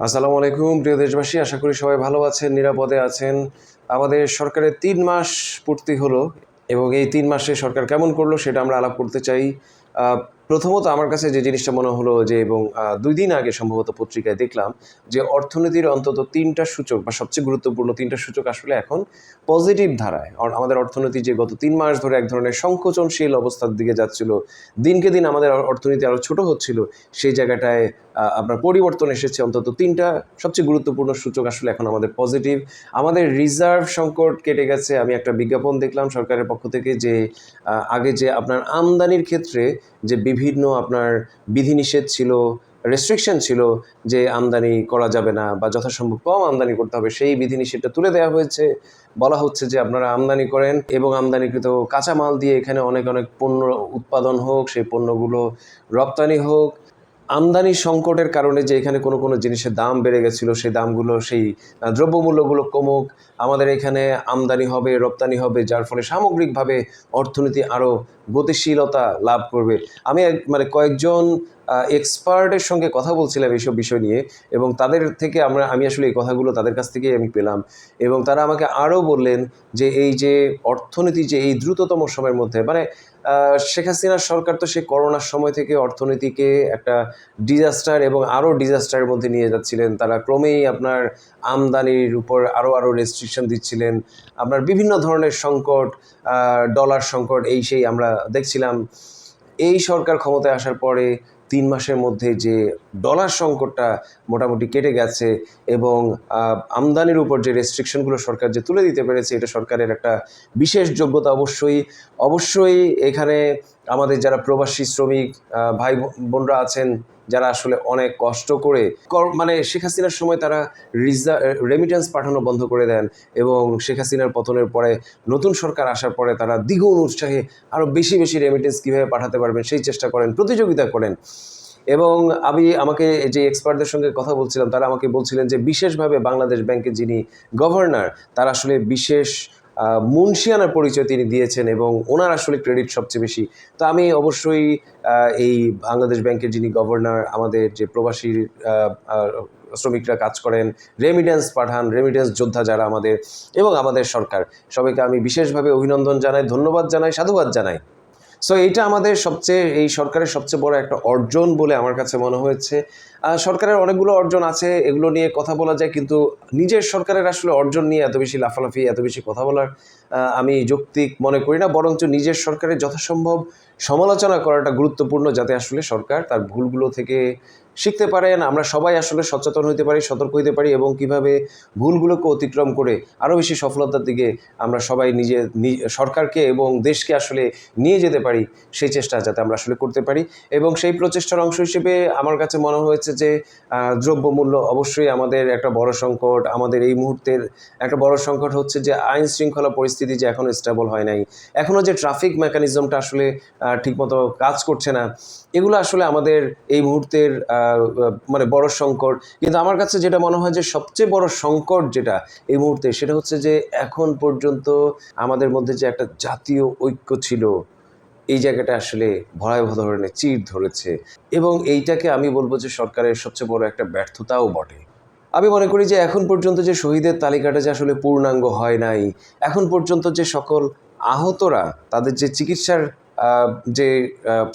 আসসালামু আলাইকুম, প্রিয় দেশবাসী, আশা করি সবাই ভালো আছেন, নিরাপদে আছেন। আমাদের সরকারের তিন মাস পূর্তি হলো এবং এই তিন মাসে সরকার কেমন করল সেটা আমরা আলাপ করতে চাই। প্রথমত আমার কাছে যে জিনিসটা মনে হলো যে, এবং দুই দিন আগে সম্ভবত পত্রিকায় দেখলাম যে, অর্থনীতির অন্তত তিনটা সূচক বা সবচেয়ে গুরুত্বপূর্ণ তিনটা সূচক আসলে এখন পজিটিভ ধারায়। আমাদের অর্থনীতি যে গত তিন মাস ধরে এক ধরনের সংকোচনশীল অবস্থার দিকে যাচ্ছিল, দিনকে দিন আমাদের অর্থনীতি আরও ছোট হচ্ছিল, সেই জায়গাটায় আপনার পরিবর্তন এসেছে। অন্তত তিনটা সবচেয়ে গুরুত্বপূর্ণ সূচক আসলে এখন আমাদের পজিটিভ আমাদের রিজার্ভ সংকট কেটে গেছে। আমি একটা বিজ্ঞাপন দেখলাম সরকারের পক্ষ থেকে যে আগে যে আপনার আমদানির ক্ষেত্রে যে বিভিন্ন আপনার বিধিনিষেধ ছিল রেস্ট্রিকশন ছিল যে আমদানি করা যাবে না বা যথাসম্ভব কম আমদানি করতে হবে, সেই বিধিনিষেধটা তুলে দেওয়া হয়েছে। বলা হচ্ছে যে আপনারা আমদানি করেন এবং আমদানিকৃত কাঁচামাল দিয়ে এখানে অনেক অনেক পণ্য উৎপাদন হোক, সেই পণ্যগুলো রপ্তানি হোক। আমদানি সংকটের কারণে যে এখানে কোনো কোনো জিনিসের দাম বেড়ে গেছিল, সেই দামগুলো, সেই দ্রব্যমূল্যগুলো কমুক, আমাদের এখানে আমদানি হবে, রপ্তানি হবে, যার ফলে সামগ্রিকভাবে অর্থনীতি আরও গতিশীলতা লাভ করবে। আমি মানে কয়েকজন এক্সপার্টের সঙ্গে কথা বলছিলাম এইসব বিষয় নিয়ে এবং তাদের থেকে আমরা, আমি আসলে এই কথাগুলো তাদের কাছ থেকেই আমি পেলাম এবং তারা আমাকে আরও বললেন যে এই যে অর্থনীতি যে এই দ্রুততম সময়ের মধ্যে মানে শেখ হাসিনার সরকার তো সে করোনার সময় থেকে অর্থনীতিকে একটা ডিজাস্টার এবং আরও ডিজাস্টারের মধ্যে নিয়ে যাচ্ছিলেন। তারা ক্রমেই আপনার আমদানির উপর আরও আরও রেস্ট্রিকশন দিচ্ছিলেন। আপনার বিভিন্ন ধরনের সংকট ডলার সংকট, এই সেই আমরা দেখছিলাম। এই সরকার ক্ষমতায় আসার পরে তিন মাসের মধ্যে যে ডলার সংকটটা মোটামুটি কেটে গেছে এবং আমদানির উপর যে রেস্ট্রিকশনগুলো সরকার যে তুলে দিতে পেরেছে, এটা সরকারের একটা বিশেষ যোগ্যতা অবশ্যই। অবশ্যই এখানে আমাদের যারা প্রবাসী শ্রমিক ভাই বোনরা আছেন, যারা আসলে অনেক কষ্ট করে মানে শেখ হাসিনার সময় তারা রিজা রেমিটেন্স পাঠানো বন্ধ করে দেন এবং শেখ হাসিনার পতনের পরে নতুন সরকার আসার পরে তারা দ্বিগুণ উৎসাহে আরও বেশি বেশি রেমিটেন্স কীভাবে পাঠাতে পারবেন সেই চেষ্টা করেন, প্রতিযোগিতা করেন। এবং আমি আমাকে যে এক্সপার্টদের সঙ্গে কথা বলছিলাম, তারা আমাকে বলছিলেন যে বিশেষভাবে বাংলাদেশ ব্যাংকের যিনি গভর্নর তারা আসলে বিশেষ মুন্সিয়ানার পরিচয় তিনি দিয়েছেন এবং ওনার আসলে ক্রেডিট সবচেয়ে বেশি। তো আমি অবশ্যই এই বাংলাদেশ ব্যাংকের যিনি গভর্নর আমাদের যে প্রবাসী শ্রমিকরা কাজ করেন রেমিডেন্স পাঠান রেমিডেন্স যোদ্ধা যারা আমাদের এবং আমাদের সরকার, সবাইকে আমি বিশেষভাবে অভিনন্দন জানাই, ধন্যবাদ জানাই, সাধুবাদ জানাই। সো এইটা আমাদের সবচেয়ে, এই সরকারের সবচেয়ে বড় একটা অর্জন বলে আমার কাছে মনে হয়েছে। সরকারের অনেকগুলো অর্জন আছে, এগুলো নিয়ে কথা বলা যায়, কিন্তু নিজের সরকারের আসলে অর্জন নিয়ে এত বেশি লাফালাফি, এত বেশি কথা বলার আমি যৌক্তিক মনে করি না। বরঞ্চ নিজের সরকারের যথাসম্ভব সমালোচনা করাটা গুরুত্বপূর্ণ, যাতে আসলে সরকার তার ভুলগুলো থেকে শিখতে পারেন, আমরা সবাই আসলে সচেতন হতে পারি, সতর্ক হতে পারি এবং কীভাবে ভুলগুলোকে অতিক্রম করে আরও বেশি সফলতার দিকে আমরা সবাই নিজে সরকারকে এবং দেশকে আসলে নিয়ে যেতে পারি, সেই চেষ্টা যাতে আমরা আসলে করতে পারি এবং সেই প্রচেষ্টার অংশ হিসেবে আমার কাছে মনে হয়েছে যে দ্রব্যমূল্য অবশ্যই আমাদের একটা বড় সংকট, আমাদের এই মুহূর্তের একটা বড় সংকট হচ্ছে যে, আইন শৃঙ্খলা পরিস্থিতি যে এখনও স্টেবল হয় নাই। এখনও যে ট্রাফিক মেকানিজমটা আসলে ঠিকমতো কাজ করছে না, এগুলো আসলে আমাদের এই মুহূর্তের মানে বড় সংকট। কিন্তু আমার কাছে যেটা মনে হয় যে সবচেয়ে বড় সংকট যেটা এই মুহূর্তে, সেটা হচ্ছে যে এখন পর্যন্ত আমাদের মধ্যে যে একটা জাতীয় ঐক্য ছিল, এই জায়গাটা আসলে ভয়াবহ ধরনের চির ধরেছে। এবং এইটাকে আমি বলব যে সরকারের সবচেয়ে বড় একটা ব্যর্থতাও বটে। আমি মনে করি যে এখন পর্যন্ত যে শহীদের তালিকাটা যে আসলে পূর্ণাঙ্গ হয় নাই, এখন পর্যন্ত যে সকল আহতরা তাদের যে চিকিৎসার যে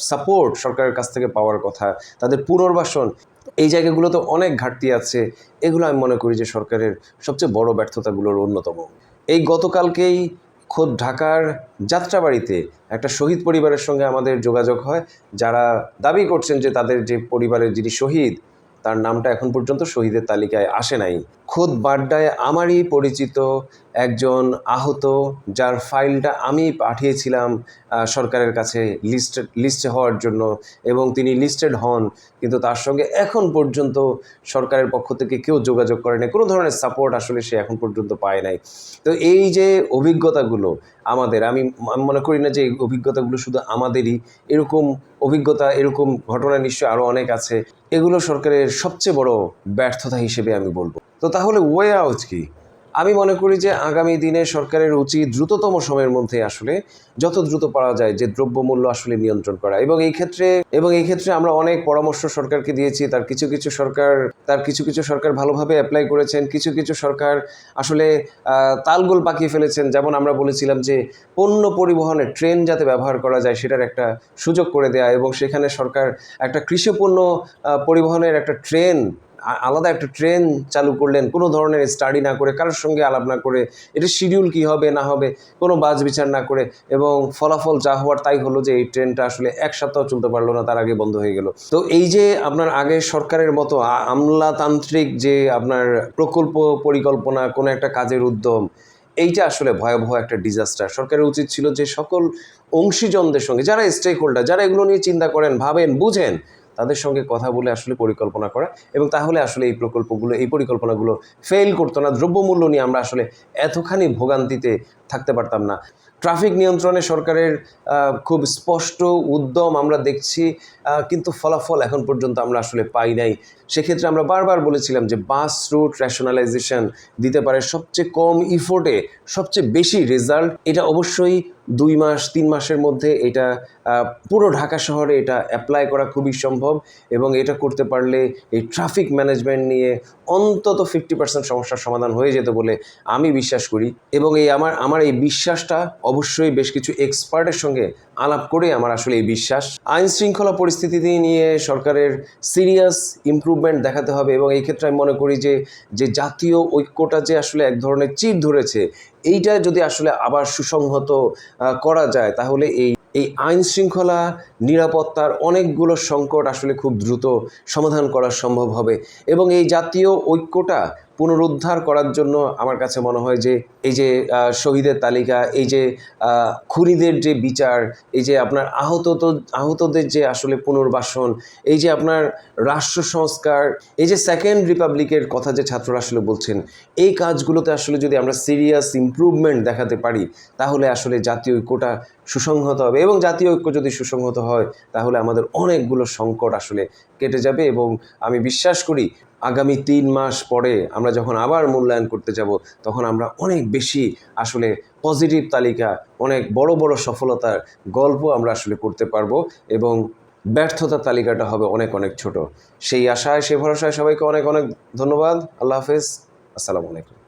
সাপোর্ট সরকারের কাছ থেকে পাওয়ার কথা, তাদের পুনর্বাসন, এই জায়গাগুলোতে অনেক ঘাটতি আছে। এগুলো আমি মনে করি যে সরকারের সবচেয়ে বড় ব্যর্থতাগুলোর অন্যতম। এই গতকালকেই খোদ ঢাকার যাত্রাবাড়িতে একটা শহীদ পরিবারের সঙ্গে আমাদের যোগাযোগ হয়, যারা দাবি করছেন যে তাদের যে পরিবারের যিনি শহীদ, তার নামটা এখন পর্যন্ত শহীদের তালিকায় আসে নাই। খোদ বাড্ডায় আমারই পরিচিত একজন আহত, যার ফাইলটা আমি পাঠিয়েছিলাম সরকারের কাছে লিস্ট লিস্টে হওয়ার জন্য এবং তিনি লিস্টেড হন। কিন্তু তার সঙ্গে এখন পর্যন্ত সরকারের পক্ষ থেকে কেউ যোগাযোগ করে নাই। কোনো ধরনের সাপোর্ট আসলে সে এখন পর্যন্ত পায় নাই। তো এই যে অভিজ্ঞতাগুলো আমাদের, আমি মনে করি না যে এই অভিজ্ঞতাগুলো শুধু আমাদেরই, এরকম অভিজ্ঞতা, এরকম ঘটনা নিশ্চয় আরও অনেক আছে। এগুলো সরকারের সবচেয়ে বড় ব্যর্থতা হিসেবে আমি বলব। তো তাহলে ওয়ে আউট কি? আমি মনে করি যে আগামী দিনে সরকারের উচিত দ্রুততম সময়ের মধ্যে আসলে যত দ্রুত পারা যায় যে দ্রব্যমূল্য আসলে নিয়ন্ত্রণ করা। এবং এই ক্ষেত্রে, এবং এই ক্ষেত্রে আমরা অনেক পরামর্শ সরকারকে দিয়েছি। তার কিছু কিছু সরকার, তার কিছু কিছু সরকার ভালোভাবে অ্যাপ্লাই করেছেন। কিছু কিছু সরকার আসলে তালগোল পাকিয়ে ফেলেছেন। যেমন আমরা বলেছিলাম যে পণ্য পরিবহনে ট্রেন যাতে ব্যবহার করা যায় সেটার একটা সুযোগ করে দেয়া এবং সেখানে সরকার একটা কৃষি পণ্য পরিবহনের একটা ট্রেন আলাদা একটা ট্রেন চালু করলেন, কোনো ধরনের স্টাডি না করে, কারোর সঙ্গে আলাপ না করে, এটা শিডিউল কি হবে, না হবে, কোনো বাজ বিচার না করে, এবং ফলাফল যা হওয়ার তাই হলো যে এই ট্রেনটা আসলে এক সপ্তাহ চলতে পারল না, তার আগে বন্ধ হয়ে গেল। তো এই যে আপনার আগে সরকারের মতো আমলাতান্ত্রিক যে আপনার প্রকল্প পরিকল্পনা, কোনো একটা কাজের উদ্যম, এইটা আসলে ভয়াবহ একটা ডিজাস্টার সরকারের উচিত ছিল যে সকল অংশীজনদের সঙ্গে, যারা স্টেক হোল্ডার যারা এগুলো নিয়ে চিন্তা করেন, ভাবেন, বুঝেন তাদের সঙ্গে কথা বলে আসলে পরিকল্পনা করা এবং তাহলে আসলে এই প্রকল্পগুলো, এই পরিকল্পনাগুলো ফেল করতো না। দ্রব্যমূল্য নিয়ে আমরা আসলে এতখানি ভোগান্তিতে থাকতে পারতাম না। ট্রাফিক নিয়ন্ত্রণে সরকারের খুব স্পষ্ট উদ্যম আমরা দেখছি কিন্তু ফলাফল এখন পর্যন্ত আমরা আসলে পাই নাই। সেক্ষেত্রে আমরা বারবার বলেছিলাম যে বাস রুট র্যাশনালাইজেশন দিতে পারে সবচেয়ে কম ইফোর্টে সবচেয়ে বেশি রেজাল্ট এটা অবশ্যই দুই মাস, তিন মাসের মধ্যে এটা পুরো ঢাকা শহরে এটা অ্যাপ্লাই করা খুবই সম্ভব এবং এটা করতে পারলে এই ট্রাফিক ম্যানেজমেন্ট নিয়ে অন্তত ফিফটি পার্সেন্ট সমস্যার সমাধান হয়ে যেত বলে আমি বিশ্বাস করি এবং এই আমার আমার এই বিশ্বাসটা অবশ্যই বেশ কিছু এক্সপার্টের সঙ্গে আলাপ করে আমার আসলে এই বিশ্বাস। আইন শৃঙ্খলা পরিস্থিতি নিয়ে সরকারের সিরিয়াস ইমপ্রুভমেন্ট দেখাতে হবে এবং এই ক্ষেত্রে আমি মনে করি যে যে জাতীয় ঐক্যটা যে আসলে এক ধরনের চির ধরেছে এইটা যদি আসলে আবার সুসংহত করা যায়, তাহলে এই এই আইন শৃঙ্খলা, নিরাপত্তার অনেকগুলো সংকট আসলে খুব দ্রুত সমাধান করা সম্ভব হবে। এবং এই জাতীয় ঐক্যটা পুনরুদ্ধার করার জন্য আমার কাছে মনে হয় যে, এই যে শহীদের তালিকা, এই যে খুনিদের যে বিচার, এই যে আপনার আহত আহতদের যে আসলে পুনর্বাসন, এই যে আপনার রাষ্ট্র সংস্কার, এই যে সেকেন্ড রিপাবলিকের কথা যে ছাত্ররা আসলে বলছেন, এই কাজগুলোতে আসলে যদি আমরা সিরিয়াস ইমপ্রুভমেন্ট দেখাতে পারি, তাহলে আসলে জাতীয় ঐক্যটা সুসংহত হবে। এবং জাতীয় ঐক্য যদি সুসংহত হয়, তাহলে আমাদের অনেকগুলো সংকট আসলে কেটে যাবে এবং আমি বিশ্বাস করি আগামী তিন মাস পরে আমরা যখন আবার মূল্যায়ন করতে যাব, তখন আমরা অনেক বেশি আসলে পজিটিভ তালিকা, অনেক বড় বড় সফলতার গল্প আমরা আসলে করতে পারব এবং ব্যর্থতার তালিকাটা হবে অনেক অনেক ছোট। সেই আশায় সে ভরসায় সবাইকে অনেক অনেক ধন্যবাদ। আল্লাহ হাফেজ। আসসালামু আলাইকুম।